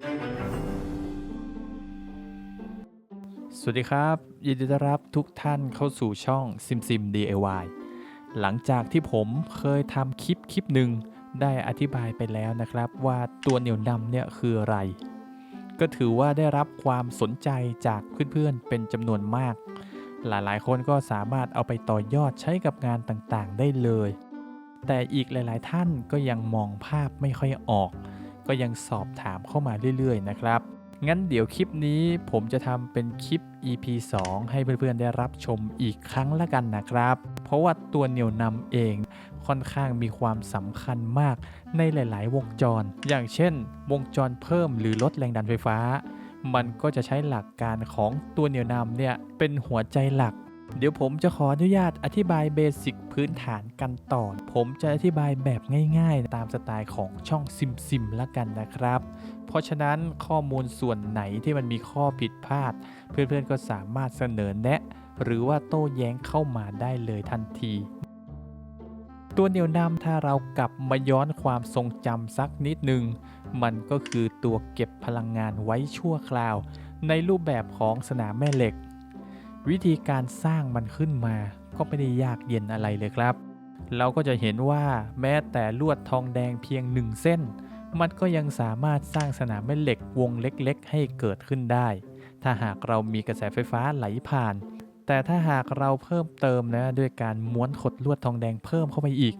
สวัสดีครับ ยินดีต้อนรับทุกท่านเข้าสู่ช่อง SimSim DIY หลังจากที่ผมเคยทำคลิปคลิปหนึ่งได้อธิบายไปแล้วนะครับว่าตัวเหนี่ยวนำเนี่ยคืออะไร ก็ถือว่าได้รับความสนใจจากเพื่อนๆเป็นจำนวนมาก หลายๆ คนก็สามารถเอาไปต่อยอดใช้กับงานต่างๆ ได้เลย แต่อีกหลาย ๆ ท่านก็ยังมองภาพไม่ค่อยออก ก็ยังสอบถามเข้ามาเรื่อยๆนะครับ งั้นเดี๋ยวคลิปนี้ผมจะทำเป็นคลิป EP 2 ให้เพื่อนๆได้รับชมอีกครั้งละกันนะครับ เพราะว่าตัวเหนี่ยวนำเองค่อนข้างมีความสำคัญมากในหลาย ๆ วงจร อย่างเช่น วงจรเพิ่มหรือลดแรงดันไฟฟ้า มันก็จะใช้หลักการของตัวเหนี่ยวนำเนี่ยเป็นหัวใจหลัก เดี๋ยวผมจะขออนุญาตอธิบายเบสิกพื้นฐานกันต่อ ผมจะอธิบายแบบง่ายๆ ตามสไตล์ของช่องซิมซิมละกันนะครับ เพราะฉะนั้นข้อมูลส่วนไหนที่มันมีข้อผิดพลาด เพื่อนๆก็สามารถเสนอแนะ หรือว่าโต้แย้งเข้ามาได้เลยทันที ตัวเหนี่ยวนำถ้าเรากลับมาย้อนความทรงจำสักนิดหนึ่งมันก็คือตัวเก็บพลังงานไว้ชั่วคราว ในรูปแบบของสนามแม่เหล็ก วิธีการสร้างมันขึ้นมาก็ไม่ได้ยากเย็นอะไรเลยครับ เราก็จะเห็นว่าแม้แต่ลวดทองแดงเพียงหนึ่งเส้น มันก็ยังสามารถสร้างสนามแม่เหล็กวงเล็กๆ ให้เกิดขึ้นได้ ถ้าหากเรามีกระแสไฟฟ้าไหลผ่าน แต่ถ้าหากเราเพิ่มเติมนะด้วยการม้วนขดลวดทองแดงเพิ่มเข้าไปอีก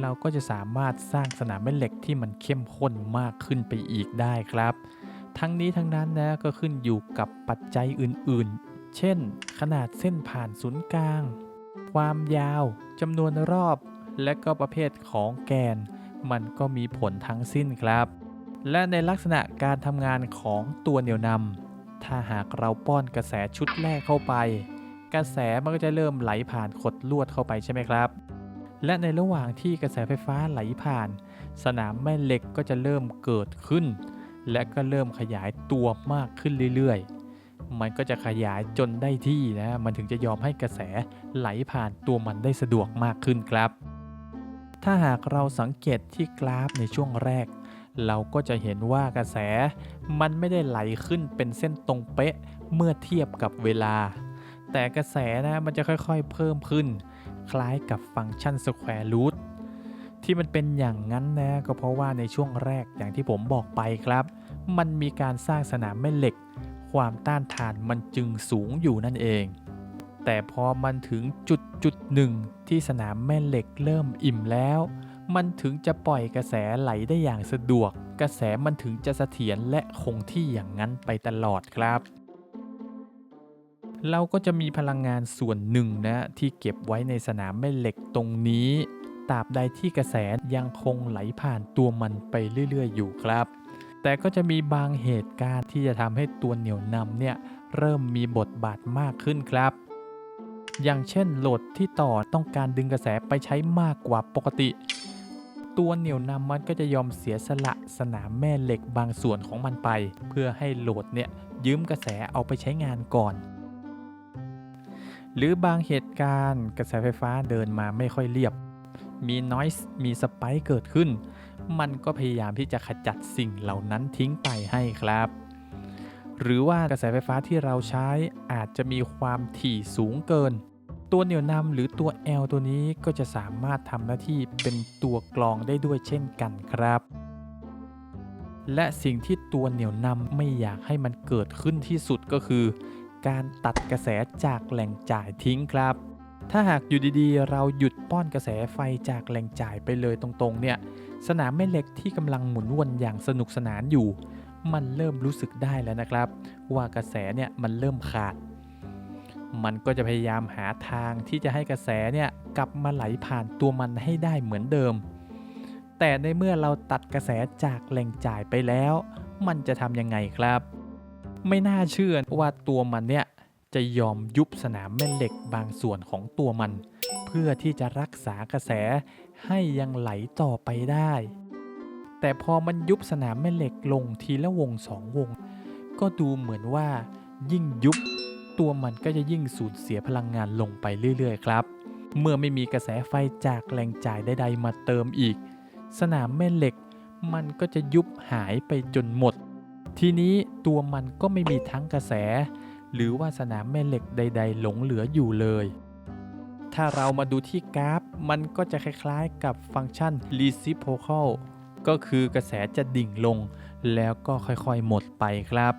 เราก็จะสามารถสร้างสนามแม่เหล็กที่มันเข้มข้นมากขึ้นไปอีกได้ครับ ทั้งนี้ทั้งนั้นนะก็ขึ้นอยู่กับปัจจัยอื่นๆ เช่น ขนาดเส้นผ่านศูนย์กลาง ความยาวจำนวนรอบ และก็ประเภทของแกน มันก็มีผลทั้งสิ้นครับ และในลักษณะการทำงานของตัวเหนี่ยวนำถ้าหากเราป้อนกระแสชุดแรกเข้าไป กระแสมันก็จะเริ่มไหลผ่านขดลวดเข้าไปใช่ไหมครับ และในระหว่างที่กระแสไฟฟ้าไหลผ่าน สนามแม่เหล็กก็จะเริ่มเกิดขึ้น และก็เริ่มขยายตัวมากขึ้นเรื่อยๆ มันก็จะขยายจนได้ที่นะมันถึงจะยอมให้กระแสไหลผ่านตัวมันได้สะดวกมากขึ้นครับ ถ้าหากเราสังเกตที่กราฟในช่วงแรก เราก็จะเห็นว่ากระแส มันไม่ได้ไหลขึ้นเป็นเส้นตรงเป๊ะเมื่อเทียบกับเวลา แต่กระแสนะมันจะค่อยๆเพิ่มขึ้น คล้ายกับฟังก์ชัน square root ที่มันเป็นอย่างนั้นนะก็เพราะว่าในช่วงแรกอย่างที่ผมบอกไปครับ มันมีการสร้างสนามแม่เหล็ก ความต้านทานมันจึงสูงอยู่นั่นเอง แต่พอมันถึงจุดจุดหนึ่งที่สนามแม่เหล็กเริ่มอิ่มแล้ว มันถึงจะปล่อยกระแสไหลได้อย่างสะดวก กระแสมันถึงจะเสถียรและคงที่อย่างนั้นไปตลอดครับ เราก็จะมีพลังงานส่วนหนึ่งนะที่เก็บไว้ในสนามแม่เหล็กตรงนี้ตราบใดที่กระแสยังคงไหลผ่านตัวมันไปเรื่อย ๆ อยู่ครับ แต่ก็จะมีบางเหตุการณ์ที่จะทำให้ตัวเหนี่ยวนำเนี่ยเริ่มมีบทบาทมากขึ้นครับ อย่างเช่นโหลดที่ต่อต้องการดึงกระแสไปใช้มากกว่าปกติ ตัวเหนี่ยวนำมันก็จะยอมเสียสละสนามแม่เหล็กบางส่วนของมันไป เพื่อให้โหลดเนี่ยยืมกระแสเอาไปใช้งานก่อน หรือบางเหตุการณ์กระแสไฟฟ้าเดินมาไม่ค่อยเรียบ มีน o i s e มีสไปค์เกิดขึ้น มันก็พยายามที่จะขจัดสิ่งเหล่านั้นทิ้งไปให้ครับ หรือว่ากระแสไฟฟ้าที่เราใช้อาจจะมีความถี่สูงเกิน ตัวเหนี่ยวนำหรือตัว L ตัวนี้ก็จะสามารถทำหน้าที่เป็นตัวกรองได้ด้วยเช่นกันครับ และสิ่งที่ตัวเหนี่ยวนำไม่อยากให้มันเกิดขึ้นที่สุดก็คือ การตัดกระแสจากแหล่งจ่ายทิ้งครับถ้าหากอยู่ดีๆ เราหยุดป้อนกระแสไฟจากแหล่งจ่ายไปเลยตรงๆ เนี่ย สนามแม่เหล็กที่กำลังหมุนวนอย่างสนุกสนานอยู่ มันเริ่มรู้สึกได้แล้วนะครับ ว่ากระแสเนี่ยมันเริ่มขาด มันก็จะพยายามหาทางที่จะให้กระแสเนี่ยกลับมาไหลผ่านตัวมันให้ได้เหมือนเดิม แต่ในเมื่อเราตัดกระแสจากแหล่งจ่ายไปแล้ว มันจะทำยังไงครับ ไม่น่าเชื่อว่าตัวมันเนี่ยจะยอมยุบสนามแม่เหล็กบางส่วนของตัวมัน พื่อที่จะรักษากระแสให้ยังไหลต่อไปได้ แต่พอมันยุบสนามแม่เหล็กลงทีละวงสองวง ก็ดูเหมือนว่า ยิ่งยุบ ตัวมันก็จะยิ่งสูญเสียพลังงานลงไปเรื่อยๆ ครับ เมื่อไม่มีกระแสไฟจากแหล่งจ่ายใดๆมาเติมอีก สนามแม่เหล็กมันก็จะยุบหายไปจนหมด ทีนี้ตัวมันก็ไม่มีทั้งกระแส หรือว่าสนามแม่เหล็กใด ๆ หลงเหลืออยู่เลย ถ้าเรามาดูที่กราฟ มันก็จะคล้ายๆกับฟังก์ชัน reciprocal ก็คือกระแสจะดิ่งลง แล้วก็ค่อยๆหมดไปครับ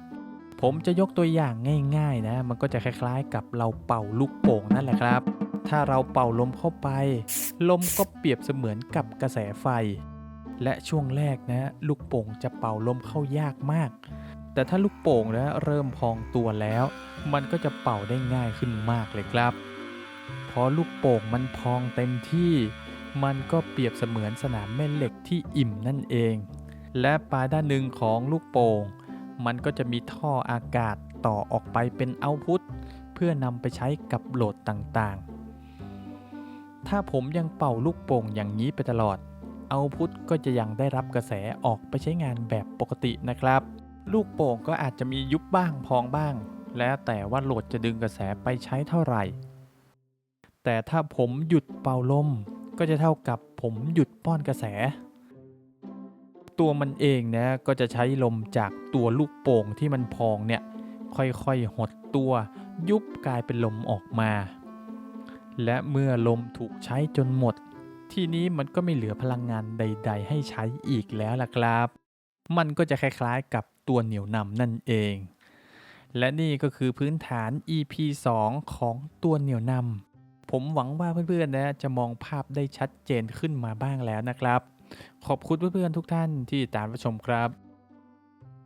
ผมจะยกตัวอย่างง่ายๆนะ มันก็จะคล้ายๆ กับเราเป่าลูกโป่งนั่นแหละครับ ถ้าเราเป่าลมเข้าไป ลมก็เปรียบเสมือนกับกระแสไฟ และช่วงแรกนะ ลูกโป่งจะเป่าลมเข้ายากมาก แต่ถ้าลูกโป่งนะเริ่มพองตัวแล้ว มันก็จะเป่าได้ง่ายขึ้นมากเลยครับ อลูกโป่งมันพองเต็มที่ มันก็เปรียบเสมือนสนามแม่เหล็กที่อิ่มนั่นเอง และปลายด้านหนึ่งของลูกโป่ง มันก็จะมีท่ออากาศต่อออกไปเป็นเอาพุตเพื่อนำไปใช้กับโหลดต่างๆ ถ้าผมยังเป่าลูกโป่งอย่างนี้ไปตลอด เอาพุตก็จะยังได้รับกระแสออกไปใช้งานแบบปกตินะครับ ลูกโป่งก็อาจจะมียุบบ้างพองบ้าง แล้วแต่ว่าโหลดจะดึงกระแสไปใช้เท่าไหร่ แต่ถ้าผมหยุดเป่าลมก็จะเท่ากับผมหยุดป้อนกระแส ตัวมันเองนะก็จะใช้ลมจากตัวลูกโป่งที่มันพองเนี่ยค่อยๆหดตัวยุบกลายเป็นลมออกมา และเมื่อลมถูกใช้จนหมด ทีนี้มันก็ไม่เหลือพลังงานใด ๆ ให้ใช้อีกแล้วล่ะครับ มันก็จะคล้ายๆกับตัวเหนียวนำนั่นเอง และนี่ก็คือพื้นฐาน EP 2 ของตัวเหนียวนำ ผมหวังว่าเพื่อนๆนะจะมองภาพได้ชัดเจนขึ้นมาบ้างแล้วนะครับ ขอบคุณเพื่อนๆทุกท่านที่ตามรับชมครับ